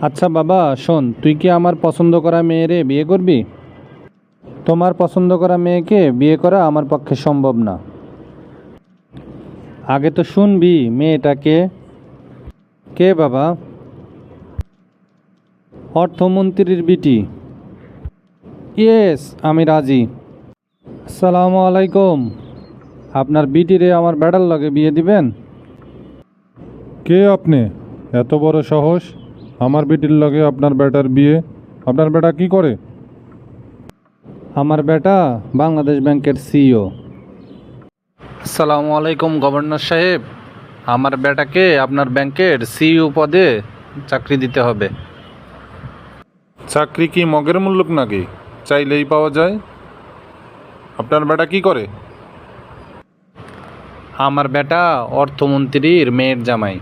আচ্ছা বাবা, শোন, তুই কি আমার পছন্দ করা মেয়েরে বিয়ে করবি? তোমার পছন্দ করা মেয়েকে বিয়ে করা আমার পক্ষে সম্ভব না। আগে তো শুনবি মেয়েটাকে। কে বাবা? অর্থমন্ত্রীর বিটি। ইয়েস, আমি রাজি। আসসালামু আলাইকুম। আপনার বিটিরে আমার বেড়ার লগে বিয়ে দিবেন? কে আপনি? এত বড় সাহস? আমার বেটির লগে আপনার বেটার বিয়ে। আপনার বেটা কি করে? আমার বেটা বাংলাদেশ ব্যাংকের সিইও। আসসালামু আলাইকুম গভর্নর সাহেব। আমার বেটাকে আপনার ব্যাংকের সিইও পদে চাকরি দিতে হবে। চাকরি কি মগের মূল্যক নাকি? চাইলেই পাওয়া যায়। আপনার বেটা কি করে? আমার বেটা অর্থমন্ত্রীর মেয়ের জামাই।